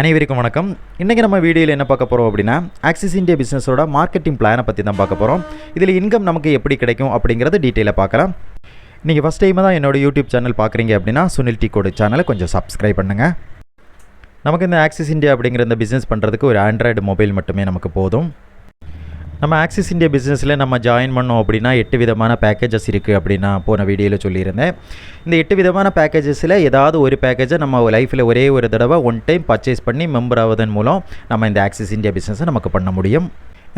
அனைவருக்கும் வணக்கம். இன்றைக்கி நம்ம வீடியோவில் என்ன பார்க்க போகிறோம் அப்படின்னா ஆக்சிஸ் இந்தியா பிஸ்னஸோட மார்க்கெட்டிங் பிளானை பற்றி தான் பார்க்க போகிறோம் இதில் இன்கம் நமக்கு எப்படி கிடைக்கும் அப்படிங்கிறது டீட்டெயிலாக பார்க்கலாம். நீங்கள் ஃபஸ்ட் டைம் தான் என்னோட யூடியூப் சேனல் பார்க்குறீங்க அப்படின்னா சுனில் டி கோடு சேனலை கொஞ்சம் சப்ஸ்கிரைப் பண்ணுங்கள் நமக்கு இந்த ஆக்சிஸ் இந்தியா அப்படிங்கிற இந்த பிஸ்னஸ் பண்ணுறதுக்கு ஒரு ஆண்ட்ராய்டு மொபைல் மட்டுமே நமக்கு போதும். நம்ம ஆக்சிஸ் இந்தியா பிஸ்னஸில் நம்ம ஜாயின் பண்ணோம் அப்படின்னா எட்டு விதமான பேக்கேஜஸ் இருக்குது அப்படின்னா போன வீடியோவில் சொல்லியிருந்தேன். இந்த எட்டு விதமான பேக்கேஜஸில் ஏதாவது ஒரு பேக்கேஜை நம்ம லைஃப்பில் ஒரே ஒரு தடவை ஒன் டைம் பர்ச்சேஸ் பண்ணி மெம்பர் ஆவதன் மூலம் நம்ம இந்த ஆக்சிஸ் இந்தியா பிஸ்னஸை நமக்கு பண்ண முடியும்.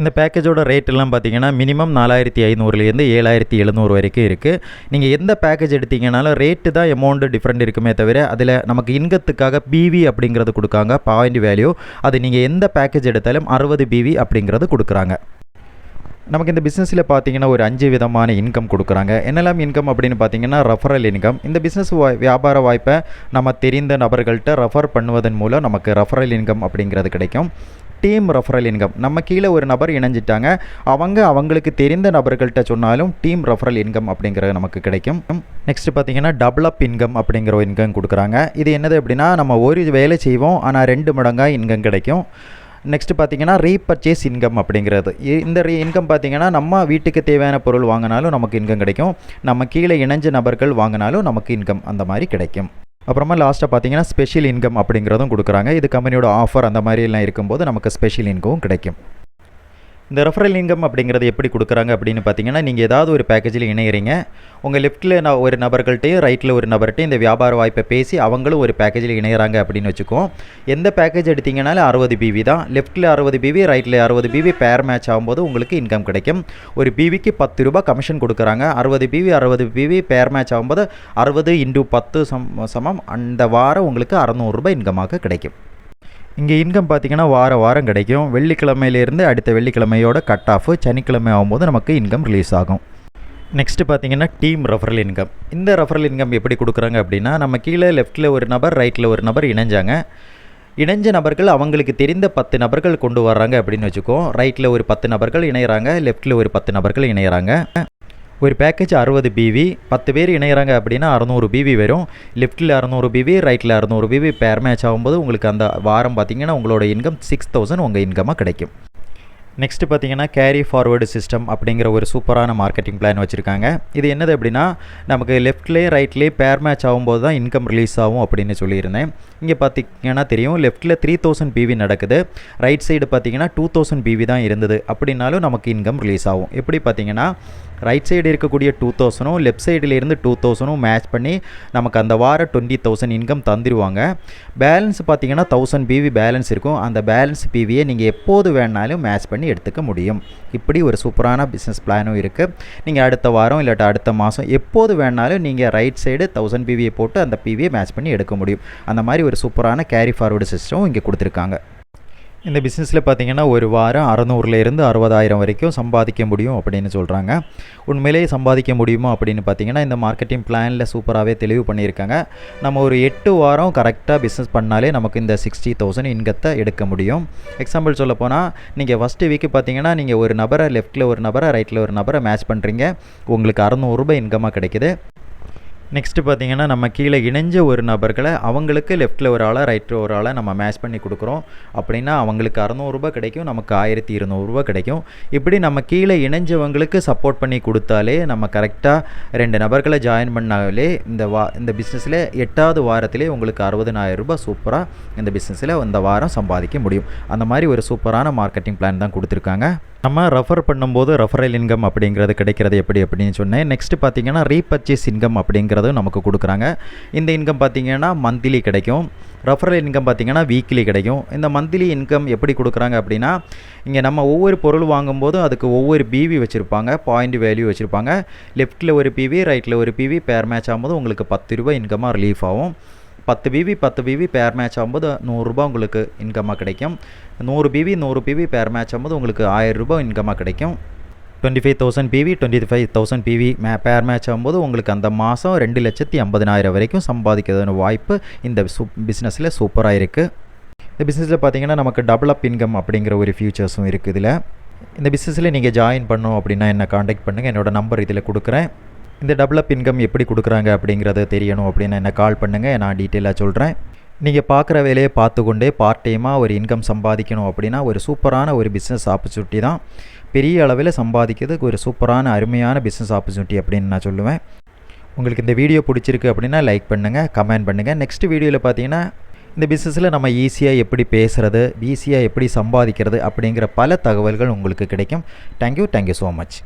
இந்த பேக்கேஜோட ரேட் எல்லாம் பார்த்தீங்கன்னா மினிமம் நாலாயிரத்தி ஐநூறுலேருந்து ஏழாயிரத்தி எழுநூறு வரைக்கும் இருக்குது நீங்கள் எந்த பேக்கேஜ் எடுத்தீங்கனாலும் ரேட்டு தான் அமௌண்ட்டு டிஃப்ரெண்ட் இருக்குமே தவிர அதில் நமக்கு இன்கத்துக்காக பிவி அப்படிங்கிறது கொடுக்காங்க பாயிண்ட் வேல்யூ அது நீங்கள் எந்த பேக்கேஜ் எடுத்தாலும் அறுபது பிவி அப்படிங்கிறது கொடுக்குறாங்க. நமக்கு இந்த பிஸ்னஸில் பார்த்தீங்கன்னா ஒரு அஞ்சு விதமான இன்கம் கொடுக்குறாங்க. என்னெல்லாம் இன்கம் அப்படின்னு பார்த்தீங்கன்னா ரெஃபரல் இன்கம் இந்த பிஸ்னஸ் வியாபார வாய்ப்பை நம்ம தெரிந்த நபர்கள்ட்ட ரெஃபர் பண்ணுவதன் மூலம் நமக்கு ரெஃபரல் இன்கம் அப்படிங்கிறது கிடைக்கும். டீம் ரெஃபரல் இன்கம் நம்ம கீழே ஒரு நபர் இணைஞ்சிட்டாங்க. அவங்க அவங்களுக்கு தெரிந்த நபர்கள்ட்ட சொன்னாலும் டீம் ரெஃபரல் இன்கம் அப்படிங்கிறது நமக்கு கிடைக்கும். நெக்ஸ்ட் பார்த்தீங்கன்னா டெவலப் இன்கம் அப்படிங்கிற ஒரு இன்கம் கொடுக்குறாங்க. இது என்னது அப்படின்னா நம்ம ஒரு வேலை செய்வோம் ஆனால் ரெண்டு மடங்காக இன்கம் கிடைக்கும். நெக்ஸ்ட் பார்த்தீங்கன்னா ரீபர்ச்சேஸ் இன்கம் அப்படிங்கிறது. இந்த ரீ இன்கம் பார்த்தீங்கன்னா நம்ம வீட்டுக்கு தேவையான பொருள் வாங்கினாலும் நமக்கு இன்கம் கிடைக்கும். நம்ம கீழே இணைஞ்ச நபர்கள் வாங்கினாலும் நமக்கு இன்கம் அந்த மாதிரி கிடைக்கும். அப்புறமா லாஸ்ட்டாக பார்த்தீங்கன்னா ஸ்பெஷல் இன்கம் அப்படிங்கிறதும் கொடுக்குறாங்க. இது கம்பெனியோட ஆஃபர் அந்த மாதிரிலாம் இருக்கும்போது நமக்கு ஸ்பெஷல் இன்கமும் கிடைக்கும். இந்த ரெஃபரல் இன்கம் அப்படிங்கிறது எப்படி கொடுக்குறாங்க அப்படின்னு பார்த்தீங்கன்னா நீங்கள் ஏதாவது ஒரு பேக்கேஜில் இணையிறீங்க. உங்கள் லெஃப்ட்டில் நான் ஒரு நபர்கள்ட்டையும் ரைட்டில் ஒரு நபர்கிட்டையும் இந்த வியாபார வாய்ப்பை பேசி அவங்களும் ஒரு பேக்கேஜில் இணையிறாங்க அப்படின்னு வச்சுக்கோம் எந்த பேக்கேஜ் எடுத்தீங்கனாலும் அறுபது பிவி தான். லெஃப்ட்டில் அறுபது பிவி ரைட்டில் அறுபது பிவி பேர் மேட்ச் ஆகும்போது உங்களுக்கு இன்கம் கிடைக்கும். ஒரு பிவிக்கு பத்து ரூபாய் கமிஷன் கொடுக்குறாங்க. அறுபது பிவி அறுபது பிவி பேர் மேட்ச் ஆகும்போது அறுபது இன்டூ பத்து சம் சமம். அந்த வாரம் உங்களுக்கு அறநூறுரூபா இன்கமாக கிடைக்கும். இங்கே இன்கம் பார்த்தீங்கன்னா வார வாரம் கிடைக்கும். வெள்ளிக்கிழமையிலேருந்து அடுத்த வெள்ளிக்கிழமையோட கட் ஆஃப் சனிக்கிழமை ஆகும்போது நமக்கு இன்கம் ரிலீஸ் ஆகும். நெக்ஸ்ட்டு பார்த்தீங்கன்னா டீம் ரெஃபரல் இன்கம் இந்த ரெஃபரல் இன்கம் எப்படி கொடுக்குறாங்க அப்படின்னா நம்ம கீழே லெஃப்ட்டில் ஒரு நபர் ரைட்டில் ஒரு நபர் இணைஞ்சாங்க. இணைஞ்ச நபர்கள் அவங்களுக்கு தெரிந்த பத்து நபர்கள் கொண்டு வர்றாங்க அப்படின்னு வச்சுக்கோ. ரைட்டில் ஒரு பத்து நபர்கள் இணையிறாங்க லெஃப்ட்டில் ஒரு பத்து நபர்கள் இணையிறாங்க. ஒரு பேக்கேஜ் அறுபது பிவி பத்து பேர் இணையிறாங்க அப்படின்னா அறநூறு பிவி வரும். லெஃப்ட்டில் அறநூறு பிவி ரைட்டில் அறநூறு பிவி பேர் மேட்ச் ஆகும்போது உங்களுக்கு அந்த வாரம் பார்த்தீங்கன்னா உங்களோட இன்கம் சிக்ஸ் தௌசண்ட் உங்கள் இன்கமாக கிடைக்கும். நெக்ஸ்ட் பார்த்தீங்கன்னா கேரி ஃபார்வர்டு சிஸ்டம் அப்படிங்கிற ஒரு சூப்பரான மார்க்கெட்டிங் பிளான் வச்சுருக்காங்க. இது என்னது அப்படின்னா நமக்கு லெஃப்ட்லேயே ரைட்லேயே பேர் மேட்ச் ஆகும்போது தான் இன்கம் ரிலீஸ் ஆகும் அப்படின்னு சொல்லியிருந்தேன். இங்கே பார்த்தீங்கன்னா தெரியும் லெஃப்ட்டில் த்ரீ தௌசண்ட் பிவி நடக்குது. ரைட் சைடு பார்த்தீங்கன்னா டூ தௌசண்ட் பிவி தான் இருந்தது. அப்படின்னாலும் நமக்கு இன்கம் ரிலீஸ் ஆகும். எப்படி பார்த்தீங்கன்னா ரைட் சைடு இருக்கக்கூடிய டூ தௌசண்டும் லெஃப்ட் சைடிலேருந்து டூ தௌசண்டும் மேட்ச் பண்ணி நமக்கு அந்த வாரம் டுவெண்ட்டி தௌசண்ட் இன்கம் தந்துடுவாங்க பேலன்ஸ் பார்த்தீங்கன்னா தௌசண்ட் பிவி பேலன்ஸ் இருக்கும். அந்த பேலன்ஸ் பிவியை நீங்கள் எப்போது வேணாலும் மேட்ச் பண்ணி எடுத்துக்க முடியும். இப்படி ஒரு சூப்பரான பிஸ்னஸ் பிளானும் இருக்குது நீங்கள் அடுத்த வாரம் இல்லாட்டி அடுத்த மாதம் எப்போது வேணாலும் நீங்கள் ரைட் சைடு தௌசண்ட் பிவியை போட்டு அந்த பிவியை மேட்ச் பண்ணி எடுக்க முடியும். அந்த மாதிரி ஒரு சூப்பரான கேரி ஃபார்வர்டு சிஸ்டம் இங்கே கொடுத்துருக்காங்க. இந்த பிஸ்னஸில் பார்த்தீங்கன்னா ஒரு வாரம் அறநூறுலேருந்து அறுபதாயிரம் வரைக்கும் சம்பாதிக்க முடியும் அப்படின்னு சொல்கிறாங்க உண்மையிலேயே சம்பாதிக்க முடியுமா அப்படின்னு பார்த்தீங்கன்னா இந்த மார்க்கெட்டிங் பிளானில் சூப்பராகவே தெளிவு பண்ணியிருக்காங்க. நம்ம ஒரு எட்டு வாரம் கரெக்டாக பிஸ்னஸ் பண்ணாலே நமக்கு இந்த சிக்ஸ்டி தௌசண்ட் இன்கத்தை எடுக்க முடியும். எக்ஸாம்பிள் சொல்ல போனால் நீங்கள் ஃபஸ்ட்டு வீக்கு பார்த்தீங்கன்னா நீங்கள் ஒரு நபரை லெஃப்ட்டில் ஒரு நபரை ரைட்டில் ஒரு நபரை மேட்ச் பண்ணுறீங்க உங்களுக்கு அறநூறுரூபா இன்கமாக கிடைக்குது. நெக்ஸ்ட்டு பார்த்தீங்கன்னா நம்ம கீழே இணைஞ்ச ஒரு நபர்களை அவங்களுக்கு லெஃப்ட்டில் ஒரு ஆளாக ரைட்டில் ஒரு ஆளை நம்ம மேட்ச் பண்ணி கொடுக்குறோம். அப்படின்னா அவங்களுக்கு அறநூறுபா கிடைக்கும் நமக்கு ஆயிரத்தி இருநூறுபா கிடைக்கும். இப்படி நம்ம கீழே இணைஞ்சவங்களுக்கு சப்போர்ட் பண்ணி கொடுத்தாலே நம்ம கரெக்டாக ரெண்டு நபர்களை ஜாயின் பண்ணாலே இந்த வா இந்த பிஸ்னஸில் எட்டாவது வாரத்திலே உங்களுக்கு அறுபதனாயிரம் ரூபாய் சூப்பராக இந்த பிஸ்னஸில் இந்த வாரம் சம்பாதிக்க முடியும். அந்த மாதிரி ஒரு சூப்பரான மார்க்கெட்டிங் பிளான் தான் கொடுத்துருக்காங்க. நம்ம ரெஃபர் பண்ணும்போது ரெஃபரல் இன்கம் அப்படிங்கிறது கிடைக்கிறது எப்படி அப்படின்னு சொன்னேன். நெக்ஸ்ட் பார்த்தீங்கன்னா ரீபர்ச்சேஸ் இன்கம் அப்படிங்கிறதும் நமக்கு கொடுக்குறாங்க. இந்த இன்கம் பார்த்திங்கன்னா மந்த்லி கிடைக்கும். ரெஃபரல் இன்கம் பார்த்தீங்கன்னா வீக்லி கிடைக்கும். இந்த மந்த்லி இன்கம் எப்படி கொடுக்குறாங்க அப்படின்னா இங்கே நம்ம ஒவ்வொரு பொருள் வாங்கும்போதும் அதுக்கு ஒவ்வொரு பிவி வச்சுருப்பாங்க. பாயிண்ட் வேல்யூ வச்சுருப்பாங்க. லெஃப்ட்டில் ஒரு பிவி ரைட்டில் ஒரு பிவி பேர் மேட்ச் ஆகும்போது உங்களுக்கு பத்து ரூபாய் இன்கமாக ரிலீஃப் ஆகும். பத்து பிவி பத்து பிவி பேர் மேட்ச் ஆகும்போது நூறுரூபா உங்களுக்கு இன்கமாக கிடைக்கும். நூறு பிவி நூறு பிவி பேர் மேட்ச் ஆகும்போது உங்களுக்கு ஆயிரம் ரூபாய் இன்கமாக கிடைக்கும். Twenty five thousand P V twenty five thousand P V மே பேர் மேட்ச் ஆகும்போது உங்களுக்கு அந்த மாதம் ரெண்டு லட்சத்தி ஐம்பதினாயிரம் வரைக்கும் சம்பாதிக்கிறதுன வாய்ப்பு இந்த சூ பிஸ்னஸில் சூப்பராக இருக்குது இந்த பிஸ்னஸில் பார்த்தீங்கன்னா நமக்கு டெவலப் இன்கம் அப்படிங்கிற ஒரு ஃபியூச்சர்ஸும் இருக்குது இதில். இந்த பிஸ்னஸில் நீங்கள் ஜாயின் பண்ணோம் அப்படின்னா என்ன காண்டாக்ட் பண்ணுங்கள் என்னோடய நம்பர் இதில் கொடுக்குறேன். இந்த டெவலப் இன்கம் எப்படி கொடுக்குறாங்க அப்படிங்கிறத தெரியணும் அப்படின்னு என்ன கால் பண்ணுங்கள் நான் டீட்டெயிலாக சொல்கிறேன் நீங்கள் பார்க்குற வேலையை பார்த்து கொண்டே பார்ட் டைமாக ஒரு இன்கம் சம்பாதிக்கணும் அப்படின்னா ஒரு சூப்பரான ஒரு பிஸ்னஸ் ஆப்பர்ச்சுனிட்டி தான். பெரிய அளவில் சம்பாதிக்கிறதுக்கு ஒரு சூப்பரான அருமையான பிஸ்னஸ் ஆப்பர்ச்சுனிட்டி அப்படின்னு நான் சொல்லுவேன். உங்களுக்கு இந்த வீடியோ பிடிச்சிருக்கு அப்படின்னா லைக் பண்ணுங்கள் கமெண்ட் பண்ணுங்கள் நெக்ஸ்ட் வீடியோவில் பார்த்தீங்கன்னா இந்த பிஸ்னஸில் நம்ம ஈஸியாக எப்படி பேசுகிறது ஈஸியாக எப்படி சம்பாதிக்கிறது அப்படிங்கிற பல தகவல்கள் உங்களுக்கு கிடைக்கும். Thank you thank you so much